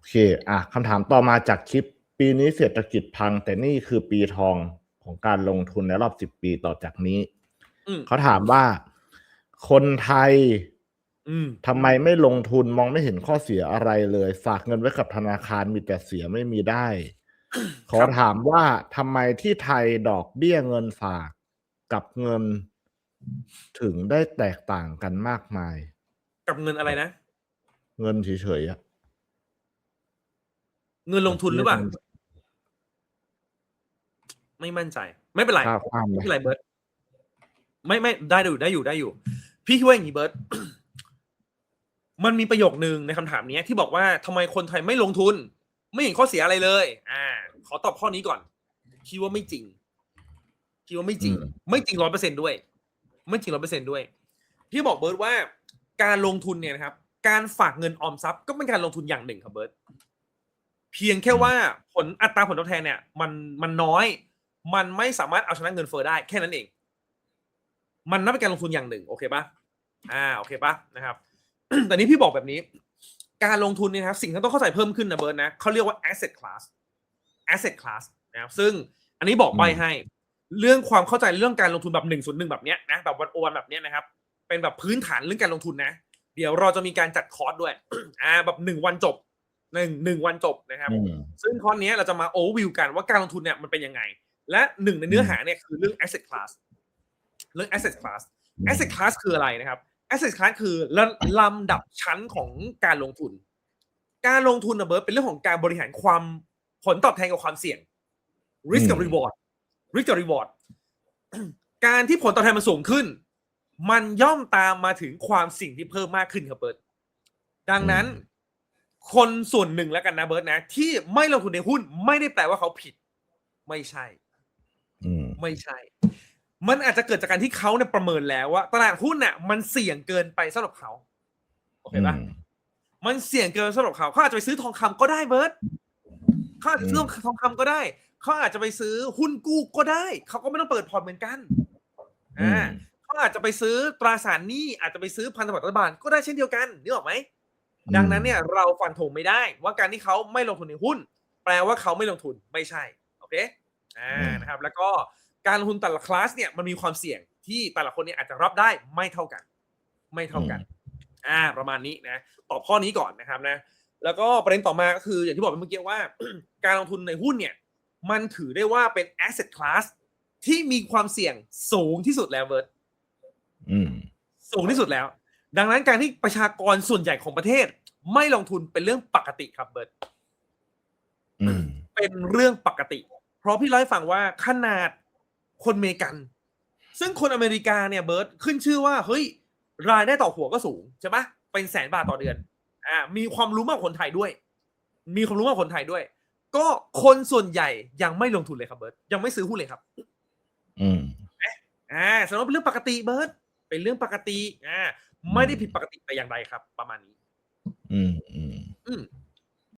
โอเคอะคำถามต่อมาจากคลิป ปีนี้เศรษฐกิจพัง แต่นี่คือปีทองของการลงทุนในรอบสิบปีต่อจากนี้อืมเขาถามว่าคนไทยอืมทำไมไม่ลงทุนมองไม่เห็นข้อเสียอะไรเลย ฝากเงินไว้กับธนาคารมีแต่เสียไม่มีได้ ขอถามว่าทำไมที่ไทยดอกเบี้ยเงินฝากกับเงินถึงได้แตกต่างกันมากมาย กับเงินอะไรนะ เงินเฉยๆอะ เงินลงทุนหรือเปล่า ไม่มั่นใจ ไม่เป็นไรค่าความไม่เลยเป็นไรเบิร์ตไม่ไม่ได้อยู่ได้อยู่ได้อยู่ พี่คิดว่าอย่างนี้เบิร์ตมันมีประโยคนึงในคำถามเนี้ยที่บอกว่าทำไมคนไทยไม่ลงทุน ไม่เห็นข้อเสียอะไรเลย อ่า ขอตอบข้อนี้ก่อน คิดว่าไม่จริง คิดว่าไม่จริง ไม่จริงร้อยเปอร์เซ็นด้วย ไม่จริงร้อยเปอร์เซ็นด้วย พี่บอกเบิร์ตว่าการลงทุนเนี่ยนะครับ การฝากเงินออมทรัพย์ก็เป็นการลงทุนอย่างหนึ่งครับเบิร์ต เพียงแค่ว่าผลอัตราผลตอบแทนเนี่ย มันมันน้อย มันไม่สามารถเอาชนะเงินเฟ้อได้แค่นั้นเอง มันนับเป็นการลงทุนอย่างหนึ่ง โอเคปะอ่าโอเคปะนะครับ แต่นี้พี่บอกแบบนี้ การลงทุนเนี่ยนะครับสิ่งที่ต้องเข้าใจเพิ่มขึ้นนะเบิร์ตนะเขาเรียกว่า asset class asset class นะครับซึ่งอันนี้บอกไปให้ เรื่องความเข้าใจเรื่องการลงทุนแบบหนึ่งศูนย์หนึ่งแบบเนี้ยนะแบบวันโอวันแบบเนี้ยนะครับ เป็นแบบพื้นฐานเรื่องการลงทุนนะ เดี๋ยวเราจะมีการจัดคอร์สด้วย อ่าแบบหนึ่งวันจบ หนึ่งหนึ่งวันจบนะครับอืมซึ่งคอนนี้เราจะมาโอเวอร์วิวกันว่าการลงทุนเนี่ยมันเป็นยังไง และหนึ่งในเนื้อหาเนี่ยคือเรื่อง asset class เรื่อง asset class asset class คืออะไรนะครับ asset class คือลลำดับชั้นของการลงทุน การลงทุนนะเบิร์ตเป็นเรื่องของการบริหารความผลตอบแทนกับความเสี่ยง risk กับอืม reward risk กับ reward การที่ผลตอบแทนมันสูงขึ้น มันย่อมตามมาถึงความเสี่ยงที่เพิ่มมากขึ้นครับเบิร์ตดังนั้น คนส่วนหนึ่งแล้วกันนะเบิร์ตนะ ที่ไม่ลงทุนในหุ้นไม่ได้แปลว่าเขาผิด ไม่ใช่อืมไม่ใช่ มันอาจจะเกิดจากการที่เขาเนี่ยประเมินแล้วว่าตลาดหุ้นน่ะ มันเสี่ยงเกินไปสำหรับเขาโอเคปะอืมมันเสี่ยงเกินสำหรับเขาเขาอาจจะไปซื้อทองคำก็ได้เบิร์ตเขาอาจจะซื้อทองคำก็ได้เขาอาจจะไปซื้อหุ้นกู้ก็ได้ เขาก็ไม่ต้องเปิดพอร์ตเหมือนกันอือ่ามเขาอาจจะไปซื้อตราสารหนี้อาจจะไปซื้อพันธบัตรรัฐบาลก็ได้เช่นเดียวกันนึกออกไหม ดังนั้นเนี่ยเราฟันธงไม่ได้ ว่าการที่เขาไม่ลงทุนในหุ้น แปลว่าเขาไม่ลงทุนไม่ใช่โอเคอ่าอืมนะครับ แล้วก็การลงทุนแต่ละคลาสเนี่ยมันมีความเสี่ยงที่แต่ละคนเนี่ยอาจจะรับได้ไม่เท่ากัน ไม่เท่ากัน อ่า ประมาณนี้นะตอบข้อนี้ก่อนนะครับนะ แล้วก็ประเด็นต่อมาก็คืออย่างที่บอกไปเมื่อกี้ว่า การลงทุนในหุ้นเนี่ย มันถือได้ว่าเป็น asset class ที่มีความเสี่ยงสูงที่สุดแล้วเบิร์ตอืมสูงที่สุดแล้ว ดังนั้นการที่ประชากรส่วนใหญ่ของประเทศ ไม่ลงทุนเป็นเรื่องปกติครับเบิร์ตอืมเป็นเรื่องปกติ เพราะพี่เล่าให้ฟังว่าขนาดคนอเมริกัน ซึ่งคนอเมริกาเนี่ยเบิร์ตขึ้นชื่อว่าเฮ้ย รายได้ต่อหัวก็สูงใช่ปะเป็นแสนบาทต่อเดือน อ่า มีความรู้มากกว่าคนไทยด้วย มีความรู้มากกว่าคนไทยด้วย ก็คนส่วนใหญ่ยังไม่ลงทุนเลยครับเบิร์ตยังไม่ซื้อหุ้นเลยครับ อืมอ่าแสดงว่าเป็นเรื่องปกติเบิร์ตเป็นเรื่องปกติอ่า ไม่ได้ผิดปกติแต่อย่างใดครับ ประมาณนี้ อืมอืมอืม